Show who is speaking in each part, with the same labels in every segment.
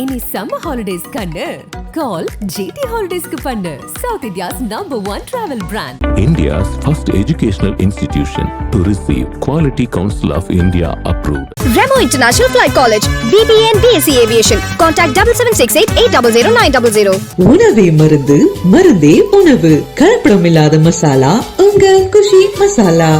Speaker 1: இனி summer holidays கண்ணு கால் GT ஹாலிடேஸ்க்கு பண்ணு south India's number one travel brand
Speaker 2: India's first educational institution to receive Quality Council of India approved.
Speaker 3: Remo International Flight College, BBA and BSc Aviation. Contact double seven six eight eight double zero nine double zero.
Speaker 4: உணவே மருந்து மருந்தே உணவு கலப்படம் இல்லாத மசாலா உங்கள் குஷி மசாலா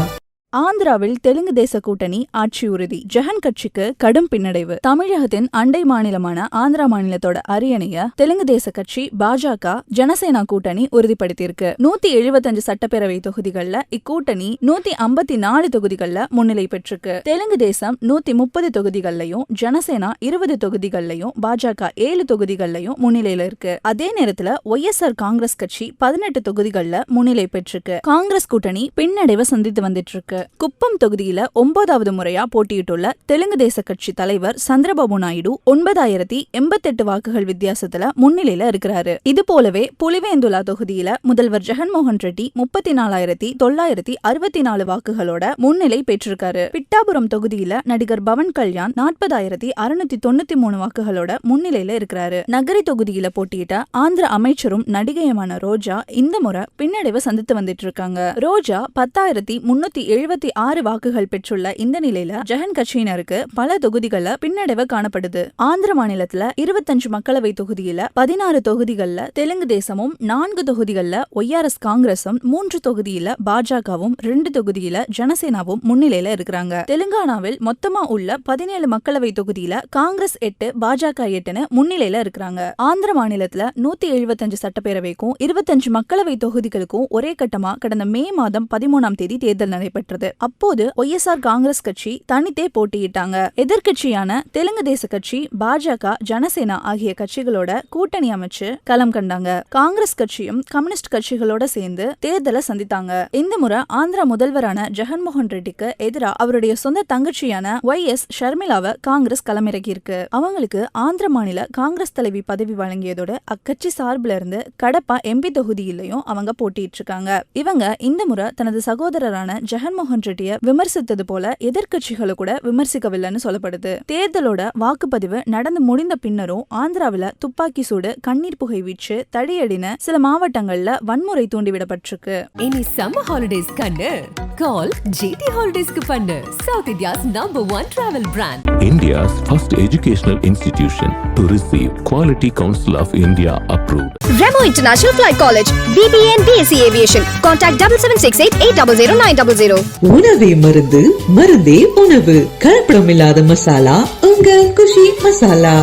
Speaker 5: ஆந்திராவில் தெலுங்கு தேச கூட்டணி ஆட்சி உறுதி. ஜெகன் கட்சிக்கு கடும் பின்னடைவு. தமிழகத்தின் அண்டை மாநிலமான ஆந்திரா மாநிலத்தோட அரியணைய தெலுங்கு தேச கட்சி பாஜக ஜனசேனா கூட்டணி உறுதிப்படுத்தியிருக்கு. நூத்தி எழுபத்தஞ்சு சட்டப்பேரவை தொகுதிகள்ல இக்கூட்டணி நூத்தி ஐம்பத்தி நாலு தொகுதிகள்ல முன்னிலை பெற்றிருக்கு. தெலுங்கு தேசம் நூத்தி முப்பது தொகுதிகள்லயும் ஜனசேனா இருபது தொகுதிகள்லயும் பாஜக ஏழு தொகுதிகள்லயும் முன்னிலையில இருக்கு. அதே நேரத்துல ஒய்எஸ்ஆர் காங்கிரஸ் கட்சி பதினெட்டு தொகுதிகள்ல முன்னிலை பெற்றிருக்கு. காங்கிரஸ் கூட்டணி பின்னடைவை சந்தித்து வந்துட்டு இருக்கு. குப்பம் தொகுதியில ஒன்பதாவது முறையா போட்டியிட்டுள்ள தெலுங்கு தேச கட்சி தலைவர் சந்திரபாபு நாயுடு ஒன்பதாயிரத்தி எண்பத்தெட்டு வாக்குகள் வித்தியாசத்துல முன்னிலையில இருக்கிறாரு. இது போலவே புலிவேந்துலா தொகுதியில முதல்வர் ஜெகன்மோகன் ரெட்டி முப்பத்தி நாலாயிரத்தி தொள்ளாயிரத்தி அறுபத்தி நாலு வாக்குகளோட முன்னிலை பெற்றிருக்காரு. பிட்டாபுரம் தொகுதியில நடிகர் பவன் கல்யாண் நாற்பதாயிரத்தி அறுநூத்தி தொண்ணூத்தி மூணு வாக்குகளோட முன்னிலையில இருக்கிறாரு. நகரி தொகுதியில போட்டியிட்ட ஆந்திர அமைச்சரும் நடிகையுமான ரோஜா இந்த முறை பின்னடைவை சந்தித்து வந்துட்டு இருக்காங்க. ரோஜா பத்தாயிரத்தி முன்னூத்தி எழுபத்தி ஆறு வாக்குகள் பெற்றுள்ள இந்த நிலையில ஜெகன் கட்சியினருக்கு பல தொகுதிகள்ல பின்னடைவு காணப்படுது. ஆந்திர மாநிலத்துல இருபத்தஞ்சு மக்களவை தொகுதியில பதினாறு தொகுதிகள்ல தெலுங்கு தேசமும் நான்கு தொகுதிகள்ல ஒய்ஆர்எஸ் காங்கிரசும் மூன்று தொகுதியில பாஜகவும் ரெண்டு தொகுதியில ஜனசேனாவும் முன்னிலையில இருக்கிறாங்க. தெலுங்கானாவில் மொத்தமா உள்ள பதினேழு மக்களவை தொகுதியில காங்கிரஸ் எட்டு பாஜக எட்டுன்னு முன்னிலையில இருக்கிறாங்க. ஆந்திர மாநிலத்துல நூத்தி எழுபத்தஞ்சு சட்டப்பேரவைக்கும் இருபத்தஞ்சு மக்களவை தொகுதிகளுக்கும் ஒரே கட்டமா கடந்த மே மாதம் பதிமூணாம் தேதி தேர்தல் நடைபெற்றது. அப்போது ஒய்எஸ்ஆர் காங்கிரஸ் கட்சி தனித்தே போட்டியிட்டாங்க. எதிர்கட்சியான தெலுங்கு தேச கட்சி பாஜக ஜனசேனா ஆகிய கட்சிகளோட கூட்டணி அமைச்சு களம் கண்டாங்க. காங்கிரஸ் கட்சியும் கம்யூனிஸ்ட் கட்சிகளோட சேர்ந்து தேர்தலை சந்தித்தாங்க. இந்த முறை ஆந்திரா முதல்வரான ஜெகன்மோகன் ரெட்டிக்கு எதிராக அவருடைய சொந்த தங்கச்சியான ஒய் எஸ் ஷர்மிளாவை காங்கிரஸ் களமிறக்கி இருக்கு அவங்களுக்கு ஆந்திர மாநில காங்கிரஸ் தலைவி பதவி வழங்கியதோட அக்கட்சி சார்பில இருந்து கடப்பா எம்பி தொகுதியிலையும் அவங்க போட்டியிட்டு இருக்காங்க இவங்க இந்த முறை தனது சகோதரரான ஜெகன்மோகன் ரெட்டிய விமர்சித்தது போல எதிர்கட்சிகளை கூட விமர்சிக்கவில்லைன்னு சொல்லப்படுது. தேர்தலோட வாக்குப்பதிவு நடந்து முடிந்த பின்னரும் ஆந்திராவில துப்பாக்கி சூடு கண்ணீர் புகை வீச்சு தடியடின சில மாவட்டங்கள்ல வன்முறை தூண்டிவிடப்பட்டிருக்கு.
Speaker 1: இனி சம்மர் ஹாலிடேஸ் கண்ணு. கால் ஜிடி ஹாலிடேஸ்க்கு பண்ணு south India's number one travel brand
Speaker 2: India's first educational institution to receive Quality Council of India approved.
Speaker 3: Remo International Flight College, BBA and BSc Aviation. Contact double seven six eight eight double zero nine double zero.
Speaker 4: உணவே மருந்து மருந்தே உணவு கலப்படம் இல்லாத மசாலா உங்கள் குஷி மசாலா